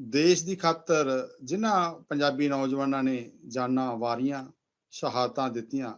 ਦੇਸ਼ ਦੀ ਖਾਤਰ ਜਿਨ੍ਹਾਂ ਪੰਜਾਬੀ ਨੌਜਵਾਨਾਂ ਨੇ ਜਾਨਾਂ ਵਾਰੀਆਂ ਸ਼ਹਾਦਤਾਂ ਦਿੱਤੀਆਂ,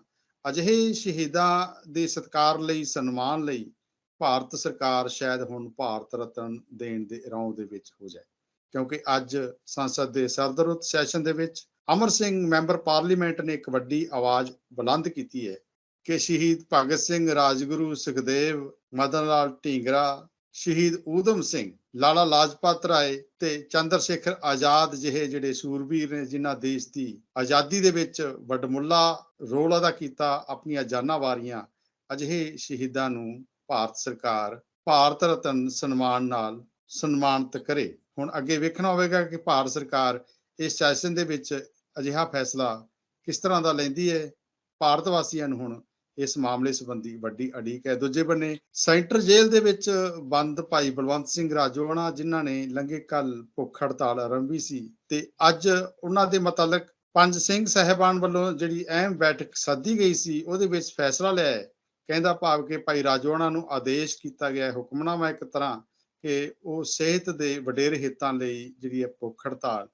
ਅਜਿਹੇ ਸ਼ਹੀਦਾਂ ਦੇ ਸਤਿਕਾਰ ਲਈ, ਸਨਮਾਨ ਲਈ ਭਾਰਤ ਸਰਕਾਰ ਸ਼ਾਇਦ ਹੁਣ ਭਾਰਤ ਰਤਨ ਦੇਣ ਦੇ ਰੌਂ ਦੇ ਵਿੱਚ ਹੋ ਜਾਏ। ਕਿਉਂਕਿ ਅੱਜ ਸੰਸਦ ਦੇ ਸਰਦਰੁੱਤ ਸੈਸ਼ਨ ਦੇ ਵਿੱਚ ਅਮਰ ਸਿੰਘ ਮੈਂਬਰ ਪਾਰਲੀਮੈਂਟ ਨੇ ਇੱਕ ਵੱਡੀ ਆਵਾਜ਼ ਬੁਲੰਦ ਕੀਤੀ ਹੈ ਕਿ ਸ਼ਹੀਦ ਭਗਤ ਸਿੰਘ, ਰਾਜਗੁਰੂ ਸੁਖਦੇਵ, ਮਦਨ ਲਾਲ ਢੀਂਗਰਾ, ਸ਼ਹੀਦ ਊਧਮ ਸਿੰਘ ਲਾਲਾ ਲਾਜਪਤ ਰਾਏ ਤੇ ਚੰਦਰ ਸ਼ੇਖਰ ਆਜ਼ਾਦ ਜਿਹੇ ਜਿਹੜੇ ਸੂਰਬੀਰ ਨੇ ਜਿਨ੍ਹਾਂ ਦੇਸ਼ ਦੀ ਆਜ਼ਾਦੀ ਦੇ ਵਿੱਚ ਵੱਡਮੁੱਲਾ ਰੋਲ ਅਦਾ ਕੀਤਾ, ਆਪਣੀਆਂ ਜਾਨਾਂ ਵਾਰੀਆਂ, ਅਜਿਹੇ ਸ਼ਹੀਦਾਂ ਨੂੰ ਭਾਰਤ ਸਰਕਾਰ ਭਾਰਤ ਰਤਨ ਸਨਮਾਨ ਨਾਲ ਸਨਮਾਨਿਤ ਕਰੇ। ਹੁਣ ਅੱਗੇ ਵੇਖਣਾ ਹੋਵੇਗਾ ਕਿ ਭਾਰਤ ਸਰਕਾਰ ਇਸ ਸੈਸ਼ਨ ਦੇ ਵਿੱਚ ਅਜਿਹਾ ਫੈਸਲਾ ਕਿਸ ਤਰ੍ਹਾਂ ਦਾ ਲੈਂਦੀ ਹੈ। ਭਾਰਤ ਵਾਸੀਆਂ ਨੂੰ ਹੁਣ ਇਸ ਮਾਮਲੇ ਸੰਬੰਧੀ ਵੱਡੀ ਅੜੀਕ ਹੈ। ਦੂਜੇ ਬੰਨੇ, ਸੈਂਟਰ ਜੇਲ੍ਹ ਦੇ ਵਿੱਚ ਬੰਦ ਭਾਈ ਬਲਵੰਤ ਸਿੰਘ ਰਾਜੋਆਣਾ ਜਿਨ੍ਹਾਂ ਨੇ ਲੰਘੇ ਕੱਲ ਭੁੱਖ ਹੜਤਾਲ ਆਰੰਭੀ ਸੀ ਤੇ ਅੱਜ ਉਹਨਾਂ ਦੇ ਮੁਤਲਕ ਪੰਜ ਸਿੰਘ ਸਹਿਬਾਨ ਵੱਲੋਂ ਜਿਹੜੀ ਅਹਿਮ ਬੈਠਕ ਸੱਦੀ ਗਈ ਸੀ, ਉਹਦੇ ਵਿੱਚ ਫੈਸਲਾ ਲਿਆ ਹੈ। ਕਹਿੰਦਾ ਭਾਵ ਕਿ ਭਾਈ ਰਾਜੋਆਣਾ ਨੂੰ ਆਦੇਸ਼ ਕੀਤਾ ਗਿਆ ਹੈ ਹੁਕਮਨਾਮਾ ਇੱਕ ਤਰ੍ਹਾਂ ਕਿ ਉਹ ਸਿਹਤ ਦੇ ਵਡੇਰੇ ਹਿੱਤਾਂ ਲਈ ਜਿਹੜੀ ਹੈ ਭੁੱਖ ਹੜਤਾਲ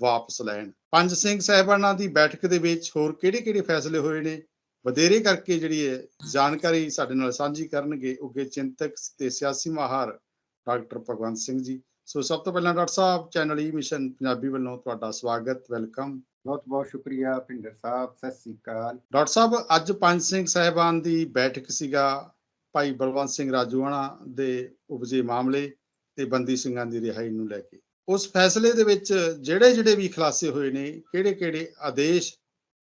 ਵਾਪਸ ਲੈਣ। ਪੰਜ ਸਿੰਘ ਸਹਿਬਾਨਾਂ ਦੀ ਬੈਠਕ ਦੇ ਵਿੱਚ ਹੋਰ ਕਿਹੜੇ-ਕਿਹੜੇ ਫੈਸਲੇ ਹੋਏ ਨੇ? ਵਧੇਰੇ ਕਰਕੇ ਜਿਹੜੀ ਹੈ ਜਾਣਕਾਰੀ ਸਾਡੇ ਨਾਲ ਸਾਂਝੀ ਕਰਨਗੇ ਉੱਗੇ ਚਿੰਤਕ ਤੇ ਸਿਆਸੀ ਮਾਹਰ ਡਾਕਟਰ ਭਗਵੰਤ ਸਿੰਘ ਜੀ। ਸੋ ਸਭ ਤੋਂ ਪਹਿਲਾਂ ਡਾਕਟਰ ਸਾਹਿਬ ਚੈਨਲ ਈ ਮਿਸ਼ਨ ਪੰਜਾਬੀ ਵੱਲੋਂ ਤੁਹਾਡਾ ਸਵਾਗਤ ਵੈਲਕਮ। ਬਹੁਤ ਬਹੁਤ ਸ਼ੁਕਰੀਆ ਭਿੰਦਰ ਸਾਹਿਬ ਸਤਿ ਸ੍ਰੀ ਅਕਾਲ। ਡਾਕਟਰ ਸਾਹਿਬ ਅੱਜ ਪੰਜ ਸਿੰਘ ਸਾਹਿਬਾਨ ਦੀ ਬੈਠਕ ਸੀਗਾ ਭਾਈ ਬਲਵੰਤ ਸਿੰਘ ਰਾਜੂਆਣਾ ਦੇ ਉਪਜੇ ਮਾਮਲੇ ਤੇ ਬੰਦੀ ਸਿੰਘਾਂ ਦੀ ਰਿਹਾਈ ਨੂੰ ਲੈ ਕੇ। ਉਸ ਫੈਸਲੇ ਦੇ ਵਿੱਚ ਜਿਹੜੇ ਜਿਹੜੇ ਵੀ ਖੁਲਾਸੇ ਹੋਏ ਨੇ ਕਿਹੜੇ ਕਿਹੜੇ ਆਦੇਸ਼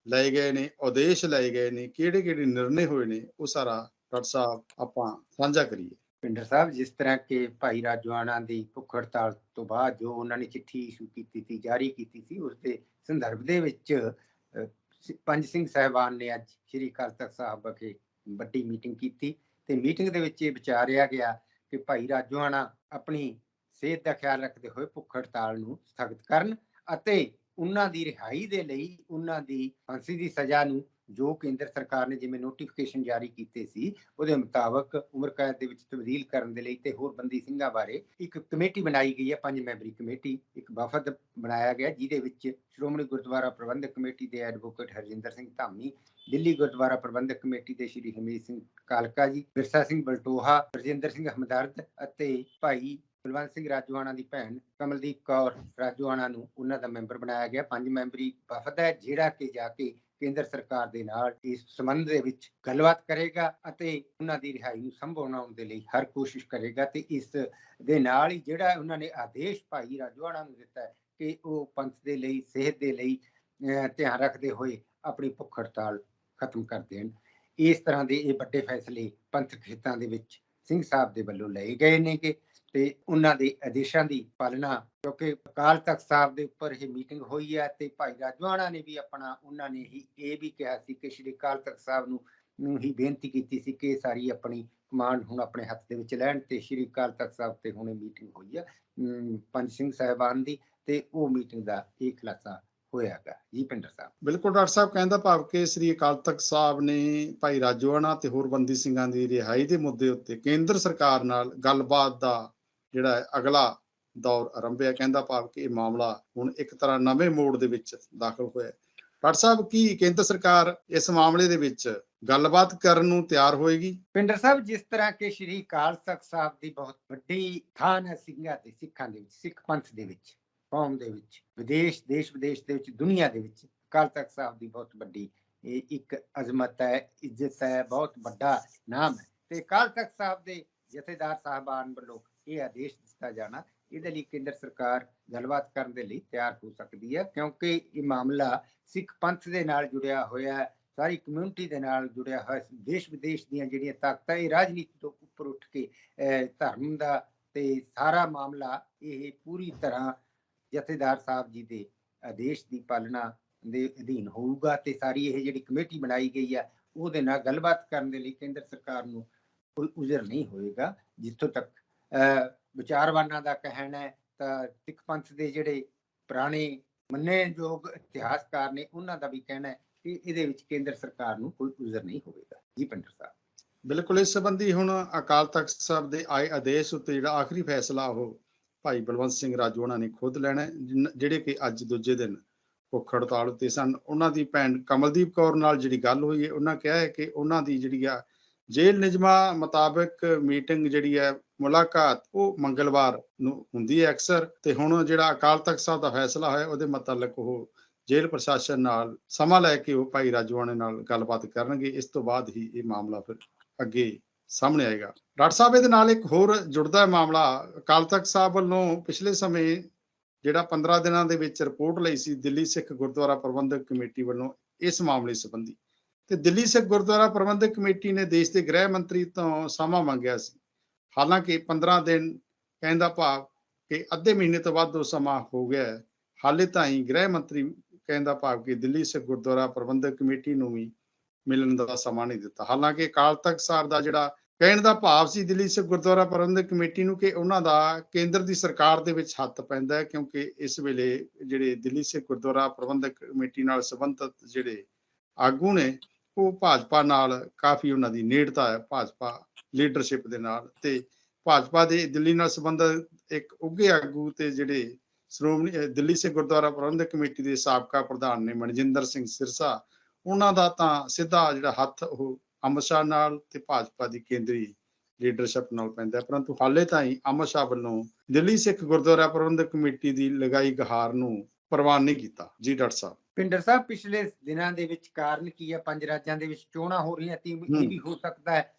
ਲਏ ਗਏ ਨੇ ਆਦੇਸ਼ ਲਏ ਗਏ ਨੇ ਕਿਹੜੇ ਕਿਹੜੇ ਨਿਰਣੇ ਹੋਏ ਨੇ, ਉਹ ਸਾਰਾ ਡਾਕਟਰ ਸਾਹਿਬ ਆਪਾਂ ਸਾਂਝਾ ਕਰੀਏ। ਭਿੰਦਰ ਸਾਹਿਬ, ਜਿਸ ਤਰ੍ਹਾਂ ਕਿ ਭਾਈ ਰਾਜਵਾਨਾ ਦੀ ਭੁੱਖ ਹੜਤਾਲ ਤੋਂ ਬਾਅਦ ਜੋ ਉਹਨਾਂ ਨੇ ਚਿੱਠੀ ਇਸ਼ੂ ਕੀਤੀ ਸੀ, ਜਾਰੀ ਕੀਤੀ ਸੀ, ਉਸ ਦੇ ਸੰਦਰਭ ਦੇ ਵਿੱਚ ਪੰਜ ਸਿੰਘ ਸਾਹਿਬਾਨ ਨੇ ਅੱਜ ਸ੍ਰੀ ਅਕਾਲ ਤਖਤ ਸਾਹਿਬ ਵਿਖੇ ਵੱਡੀ ਮੀਟਿੰਗ ਕੀਤੀ ਤੇ ਮੀਟਿੰਗ ਦੇ ਵਿੱਚ ਇਹ ਵਿਚਾਰਿਆ ਗਿਆ ਕਿ ਭਾਈ ਰਾਜਵਾਨਾ ਆਪਣੀ ਸਿਹਤ ਦਾ ਖਿਆਲ ਰੱਖਦੇ ਹੋਏ ਭੁੱਖ ਹੜਤਾਲ ਨੂੰ ਸਥਗਿਤ ਕਰਨ ਅਤੇ ਉਹਨਾਂ ਦੀ ਰਿਹਾਈ ਦੇ ਲਈ ਉਹਨਾਂ ਦੀ ਫਾਂਸੀ ਦੀ ਸਜ਼ਾ ਨੂੰ ਜੋ ਕੇਂਦਰ ਸਰਕਾਰ ਨੇ ਜਿਵੇਂ ਨੋਟੀਫਿਕੇਸ਼ਨ ਜਾਰੀ ਕੀਤੇ ਸੀ, ਉਹਦੇ ਮੁਤਾਬਕ ਉਮਰ ਕੈਦ ਦੇ ਵਿੱਚ ਤਬਦੀਲ ਕਰਨ ਦੇ ਲਈ ਤੇ ਹੋਰ ਬੰਦੀ ਸਿੰਘਾਂ ਬਾਰੇ ਇੱਕ ਕਮੇਟੀ ਬਣਾਈ ਗਈ ਹੈ, ਪੰਜ ਮੈਂਬਰੀ ਕਮੇਟੀ, ਇੱਕ ਵਫਦ ਬਣਾਇਆ ਗਿਆ ਜਿਹਦੇ ਵਿੱਚ ਸ਼੍ਰੋਮਣੀ ਗੁਰਦੁਆਰਾ ਪ੍ਰਬੰਧਕ ਕਮੇਟੀ ਦੇ ਐਡਵੋਕੇਟ ਹਰਜਿੰਦਰ ਸਿੰਘ ਧਾਮੀ, ਦਿੱਲੀ ਗੁਰਦੁਆਰਾ ਪ੍ਰਬੰਧਕ ਕਮੇਟੀ ਦੇ ਸ਼੍ਰੀ ਹਮੀਦ ਸਿੰਘ ਕਾਲਕਾ ਜੀ, ਬਿਰਸਾ ਸਿੰਘ ਬਲਟੋਹਾ ਰਜਿੰਦਰ ਸਿੰਘ ਹਮਦਰਦ ਅਤੇ ਭਾਈ ਬਲਵੰਤ ਸਿੰਘ ਰਾਜਵਾਨਾ ਦੀ ਭੈਣ ਕਮਲਦੀਪ ਕੌਰ ਰਾਜਵਾਨਾ ਨੂੰ ਉਹਨਾਂ ਦਾ ਮੈਂਬਰ ਬਣਾਇਆ ਗਿਆ। ਪੰਜ ਮੈਂਬਰੀ ਵਫਦ ਹੈ ਜਿਹੜਾ ਕਿ ਜਾ ਕੇ ਕੇਂਦਰ ਸਰਕਾਰ ਦੇ ਨਾਲ ਇਸ ਸੰਬੰਧ ਦੇ ਵਿੱਚ ਗੱਲਬਾਤ ਕਰੇਗਾ ਅਤੇ ਉਹਨਾਂ ਦੀ ਰਿਹਾਈ ਨੂੰ ਸੰਭਾਵਨਾਉਣ ਦੇ ਲਈ ਹਰ ਕੋਸ਼ਿਸ਼ ਕਰੇਗਾ ਤੇ ਇਸ ਦੇ ਨਾਲ ਹੀ ਜਿਹੜਾ ਉਹਨਾਂ ਨੇ ਆਦੇਸ਼ ਭਾਈ ਰਾਜਵਾਨਾ ਨੂੰ ਦਿੱਤਾ ਹੈ ਕਿ ਉਹ ਪੰਥ ਦੇ ਲਈ ਸਿਹਤ ਦੇ ਲਈ ਅਹ, ਧਿਆਨ ਰੱਖਦੇ ਹੋਏ ਆਪਣੀ ਭੁੱਖ ਹੜਤਾਲ ਖਤਮ ਕਰ ਦੇਣ। ਇਸ ਤਰ੍ਹਾਂ ਦੇ ਇਹ ਵੱਡੇ ਫੈਸਲੇ ਪੰਥਕ ਹਿੱਤਾਂ ਦੇ ਵਿੱਚ ਸਿੰਘ ਸਾਹਿਬ ਦੇ ਵੱਲੋਂ ਲਏ ਗਏ ਨੇ ਕਿ ਤੇ ਉਹਨਾਂ ਦੇ ਆਦੇਸ਼ਾਂ ਦੀ ਪਾਲਣਾ, ਕਿਉਂਕਿ ਅਕਾਲ ਤਖਤ ਸਾਹਿਬ ਦੇ ਉੱਪਰ ਇਹ ਮੀਟਿੰਗ ਹੋਈ ਹੈ ਤੇ ਭਾਈ ਰਾਜਵਾਨਾ ਨੇ ਵੀ ਆਪਣਾ, ਉਹਨਾਂ ਨੇ ਹੀ ਇਹ ਵੀ ਕਿਹਾ ਸੀ ਕਿ ਸ਼੍ਰੀ ਅਕਾਲ ਤਖਤ ਸਾਹਿਬ ਨੂੰ ਨੂੰ ਹੀ ਬੇਨਤੀ ਕੀਤੀ ਸੀ ਕਿ ਸਾਰੀ ਆਪਣੀ ਕਮਾਂਡ ਹੁਣ ਆਪਣੇ ਹੱਥ ਦੇ ਵਿੱਚ ਲੈਣ ਤੇ ਸ਼੍ਰੀ ਅਕਾਲ ਤਖਤ ਸਾਹਿਬ ਤੇ ਹੁਣੇ ਮੀਟਿੰਗ ਹੋਈ ਹੈ ਪੰਜ ਸਿੰਘ ਸਾਹਿਬਾਨ ਦੀ ਤੇ ਉਹ ਮੀਟਿੰਗ ਦਾ ਇਹ ਖੁਲਾਸਾ ਹੋਇਆਗਾ ਜੀ ਪਿੰਡਰ ਸਾਹਿਬ। ਬਿਲਕੁਲ ਡਾਕਟਰ ਸਾਹਿਬ, ਕਹਿੰਦਾ ਭਾਵ ਕਿ ਸ੍ਰੀ ਅਕਾਲ ਤਖਤ ਸਾਹਿਬ ਨੇ ਭਾਈ ਰਾਜੋਆਣਾ ਤੇ ਹੋਰ ਬੰਦੀ ਸਿੰਘਾਂ ਦੀ ਰਿਹਾਈ ਦੇ ਮੁੱਦੇ ਉੱਤੇ ਕੇਂਦਰ ਸਰਕਾਰ ਨਾਲ ਗੱਲਬਾਤ ਦਾ ਜਿਹੜਾ ਅਗਲਾ ਦੌਰ ਆਰੰਭਿਆ ਕਹਿੰਦਾ ਭਾਵ ਕਿ ਇਹ ਮਾਮਲਾ ਹੁਣ ਇੱਕ ਤਰ੍ਹਾਂ ਨਵੇਂ ਮੋੜ ਦੇ ਵਿੱਚ ਦਾਖਲ ਹੋਇਆ ਡਾਕਟਰ ਸਾਹਿਬ, ਕੀ ਕੇਂਦਰ ਸਰਕਾਰ ਇਸ ਮਾਮਲੇ ਦੇ ਵਿੱਚ ਗੱਲਬਾਤ ਕਰਨ ਨੂੰ ਤਿਆਰ ਹੋਏਗੀ? ਪਿੰਡਰ ਸਾਹਿਬ, ਜਿਸ ਤਰ੍ਹਾਂ ਕਿ ਸ਼੍ਰੀ ਅਕਾਲ ਤਖਤ ਸਾਹਿਬ ਦੀ ਬਹੁਤ ਵੱਡੀ ਥਾਨ ਹੈ ਸਿੰਘਾਂ ਤੇ ਸਿੱਖਾਂ ਦੇ ਵਿੱਚ, ਸਿੱਖ ਪੰਥ ਦੇ ਵਿੱਚ, ਕੌਮ ਦੇ ਵਿੱਚ, ਵਿਦੇਸ਼, ਦੇਸ਼ ਵਿਦੇਸ਼ ਦੇ ਵਿੱਚ, ਦੁਨੀਆ ਦੇ ਵਿੱਚ ਅਕਾਲ ਤਖਤ ਸਾਹਿਬ ਦੀ ਬਹੁਤ ਵੱਡੀ ਇਹ ਇੱਕ ਅਜ਼ਮਤ ਹੈ, ਇੱਜ਼ਤ ਹੈ, ਬਹੁਤ ਵੱਡਾ ਨਾਮ ਹੈ। ਤੇ ਅਕਾਲ ਤਖਤ ਸਾਹਿਬ ਦੇ ਜਥੇਦਾਰ ਸਾਹਿਬਾਨ ਵੱਲੋਂ ਇਹ ਆਦੇਸ਼ ਦਿੱਤਾ ਜਾਣਾ, ਇਹਦੇ ਲਈ ਕੇਂਦਰ ਸਰਕਾਰ ਗੱਲਬਾਤ ਕਰਨ ਦੇ ਲਈ ਤਿਆਰ ਹੋ ਸਕਦੀ ਹੈ, ਕਿਉਂਕਿ ਇਹ ਮਾਮਲਾ ਸਿੱਖ ਪੰਥ ਦੇ ਨਾਲ ਜੁੜਿਆ ਹੋਇਆ ਹੈ, ਸਾਰੀ ਕਮਿਊਨਿਟੀ ਦੇ ਨਾਲ ਜੁੜਿਆ ਹੋਇਆ ਦੇਸ਼ ਵਿਦੇਸ਼ ਦੀਆਂ ਜਿਹੜੀਆਂ ਤਾਕਤਾਂ, ਇਹ ਰਾਜਨੀਤੀ ਤੋਂ ਉੱਪਰ ਉੱਠ ਕੇ ਧਰਮ ਦਾ ਤੇ ਸਾਰਾ ਮਾਮਲਾ ਇਹ ਪੂਰੀ ਤਰ੍ਹਾਂ ਜਥੇਦਾਰ ਸਾਹਿਬ ਜੀ ਦੇ ਆਦੇਸ਼ ਦੀ ਪਾਲਣਾ ਦੇ ਅਧੀਨ ਹੋਊਗਾ ਤੇ ਸਾਰੀ ਇਹ ਜਿਹੜੀ ਕਮੇਟੀ ਬਣਾਈ ਗਈ ਹੈ, ਉਹਦੇ ਨਾਲ ਗੱਲਬਾਤ ਕਰਨ ਦੇ ਲਈ ਕੇਂਦਰ ਸਰਕਾਰ ਨੂੰ ਕੋਈ ਉਜ਼ਰ ਨਹੀਂ ਹੋਏਗਾ, ਜਿੱਥੋਂ ਤੱਕ ਵਿਚਾਰਵਾਨਾਂ ਦਾ ਕਹਿਣਾ ਹੈ, ਤਾਂ ਸਿੱਖ ਪੰਥ ਦੇ ਜਿਹੜੇ ਪੁਰਾਣੇ ਮੰਨੇਯੋਗ ਇਤਿਹਾਸਕਾਰ ਨੇ, ਉਹਨਾਂ ਦਾ ਵੀ ਕਹਿਣਾ ਹੈ ਕਿ ਇਹਦੇ ਵਿੱਚ ਕੇਂਦਰ ਸਰਕਾਰ ਨੂੰ ਕੋਈ ਉਜ਼ਰ ਨਹੀਂ ਹੋਵੇਗਾ। ਜੀ ਪਿੰਡਰ ਸਾਹਿਬ। ਬਿਲਕੁਲ, ਇਸ ਸੰਬੰਧੀ ਹੁਣ ਅਕਾਲ ਤਖਤ ਸਾਹਿਬ ਦੇ ਆਏ ਆਦੇਸ਼ ਉੱਤੇ ਜਿਹੜਾ ਆਖਰੀ ਫੈਸਲਾ, ਉਹ ਭਾਈ ਬਲਵੰਤ ਸਿੰਘ ਰਾਜੂ ਉਹਨਾਂ ਨੇ ਖੁਦ ਲੈਣਾ ਜਿਹੜੇ ਕਿ ਅੱਜ ਦੂਜੇ ਦਿਨ ਭੁੱਖ ਹੜਤਾਲ ਉੱਤੇ ਸਨ। ਉਹਨਾਂ ਦੀ ਭੈਣ ਕਮਲਦੀਪ ਕੌਰ ਨਾਲ ਜਿਹੜੀ ਗੱਲ ਹੋਈ ਹੈ, ਉਹਨਾਂ ਕਿਹਾ ਹੈ ਕਿ ਉਹਨਾਂ ਦੀ ਜਿਹੜੀ ਆ ਜੇਲ੍ਹ ਨਿਯਮਾਂ ਮੁਤਾਬਕ ਮੀਟਿੰਗ ਜਿਹੜੀ ਹੈ ਮੁਲਾਕਾਤ ਉਹ ਮੰਗਲਵਾਰ ਨੂੰ ਹੁੰਦੀ ਹੈ ਅਕਸਰ ਤੇ ਹੁਣ ਜਿਹੜਾ ਅਕਾਲ ਤਖਤ ਸਾਹਿਬ ਦਾ ਫੈਸਲਾ ਹੋਇਆ ਉਹਦੇ ਮੁਤਲਕ ਉਹ ਜੇਲ੍ਹ ਪ੍ਰਸ਼ਾਸਨ ਨਾਲ ਸਮਾਂ ਲੈ ਕੇ ਉਹ ਭਾਈ ਰਾਜਵਾਣੇ ਨਾਲ ਗੱਲਬਾਤ ਕਰਨਗੇ, ਇਸ ਤੋਂ ਬਾਅਦ ਹੀ ਇਹ ਮਾਮਲਾ ਫਿਰ ਅੱਗੇ ਸਾਹਮਣੇ ਆਏਗਾ। ਡਾਕਟਰ ਸਾਹਿਬ, ਇਹਦੇ ਨਾਲ ਇੱਕ ਹੋਰ ਜੁੜਦਾ ਹੈ ਮਾਮਲਾ, ਅਕਾਲ ਤਖਤ ਸਾਹਿਬ ਵੱਲੋਂ ਪਿਛਲੇ ਸਮੇਂ ਜਿਹੜਾ 15 ਦਿਨਾਂ ਦੇ ਵਿੱਚ ਰਿਪੋਰਟ ਲਈ ਸੀ, ਦਿੱਲੀ ਸਿੱਖ ਗੁਰਦੁਆਰਾ ਪ੍ਰਬੰਧਕ ਕਮੇਟੀ ਵੱਲੋਂ ਇਸ ਮਾਮਲੇ ਸੰਬੰਧੀ। ਤੇ ਦਿੱਲੀ ਸਿੱਖ ਗੁਰਦੁਆਰਾ ਪ੍ਰਬੰਧਕ ਕਮੇਟੀ ਨੇ ਦੇਸ਼ ਦੇ ਗ੍ਰਹਿ ਮੰਤਰੀ ਤੋਂ ਸਮਾਂ ਮੰਗਿਆ ਸੀ। ਹਾਲਾਂਕਿ 15 ਦਿਨ ਕਹਿਣ ਦਾ ਭਾਵ ਕਿ ਅੱਧੇ ਮਹੀਨੇ ਤੋਂ ਵੱਧ ਉਹ ਸਮਾਂ ਹੋ ਗਿਆ ਹੈ। ਹਾਲੇ ਤਾਈਂ ਗ੍ਰਹਿ ਮੰਤਰੀ ਕਹਿਣ ਦਾ ਭਾਵ ਕਿ ਦਿੱਲੀ ਸਿੱਖ ਗੁਰਦੁਆਰਾ ਪ੍ਰਬੰਧਕ ਕਮੇਟੀ ਨੂੰ ਵੀ ਮਿਲਣ ਦਾ ਸਮਾਂ ਨਹੀਂ ਦਿੱਤਾ। ਹਾਲਾਂਕਿ ਅਕਾਲ ਤਖਤ ਸਾਹਿਬ ਦਾ ਜਿਹੜਾ ਕਹਿਣ ਦਾ ਭਾਵ ਸੀ ਦਿੱਲੀ ਸਿੱਖ ਗੁਰਦੁਆਰਾ ਪ੍ਰਬੰਧਕ ਕਮੇਟੀ ਨੂੰ ਕਿ ਉਹਨਾਂ ਦਾ ਕੇਂਦਰ ਦੀ ਸਰਕਾਰ ਦੇ ਵਿੱਚ ਹੱਥ ਪੈਂਦਾ ਹੈ ਕਿਉਂਕਿ ਇਸ ਵੇਲੇ ਜਿਹੜੇ ਦਿੱਲੀ ਸਿੱਖ ਗੁਰਦੁਆਰਾ ਪ੍ਰਬੰਧਕ ਕਮੇਟੀ ਨਾਲ ਸੰਬੰਧਿਤ ਜਿਹੜੇ ਆਗੂ ਨੇ, ਉਹ ਭਾਜਪਾ ਨਾਲ ਕਾਫੀ ਉਹਨਾਂ ਦੀ ਨੇੜਤਾ ਹੈ। ਭਾਜਪਾ ਲੀਡਰਸ਼ਿਪ ਦੇ ਨਾਲ ਤੇ ਭਾਜਪਾ ਦੇ ਦਿੱਲੀ ਨਾਲ ਸੰਬੰਧਿਤ ਇੱਕ ਉੱਘੇ ਆਗੂ ਤੇ ਜਿਹੜੇ ਸ਼੍ਰੋਮਣੀ ਦਿੱਲੀ ਸਿੱਖ ਗੁਰਦੁਆਰਾ ਪ੍ਰਬੰਧਕ ਕਮੇਟੀ ਦੇ ਸਾਬਕਾ ਪ੍ਰਧਾਨ ਨੇ ਮਨਜਿੰਦਰ ਸਿੰਘ ਸਿਰਸਾ ਉਹਨਾਂ ਦਾ ਤਾਂ ਸਿੱਧਾ ਜਿਹੜਾ ਹੱਥ ਉਹ ਅਮਿਤ ਸ਼ਾਹ ਨਾਲ ਤੇ ਭਾਜਪਾ ਦੀ ਕੇਂਦਰੀ ਲੀਡਰਸ਼ਿਪ ਨਾਲ ਪੈਂਦਾ। ਪਰੰਤੂ ਹਾਲੇ ਤਾਈਂ ਅਮਿਤ ਸ਼ਾਹ ਵੱਲੋਂ ਦਿੱਲੀ ਸਿੱਖ ਗੁਰਦੁਆਰਾ ਪ੍ਰਬੰਧਕ ਕਮੇਟੀ ਦੀ ਲਗਾਈ ਗਹਾਰ ਨੂੰ ਪ੍ਰਵਾਨ ਨਹੀਂ ਕੀਤਾ ਜੀ ਡਾਕਟਰ ਸਾਹਿਬ ਪਿੰਡਰ ਸਾਹਿਬ ਪਿਛਲੇ ਦਿਨਾਂ ਦੇ ਵਿੱਚ ਕਾਰਨ ਕੀ ਹੈ ਪੰਜ ਰਾਜਾਂ ਦੇ ਵਿੱਚ ਚੋਣਾਂ ਹੋ ਰਹੀਆਂ ਤੇ ਇਹ। ਵੀ ਹੋ ਸਕਦਾ ਹੈ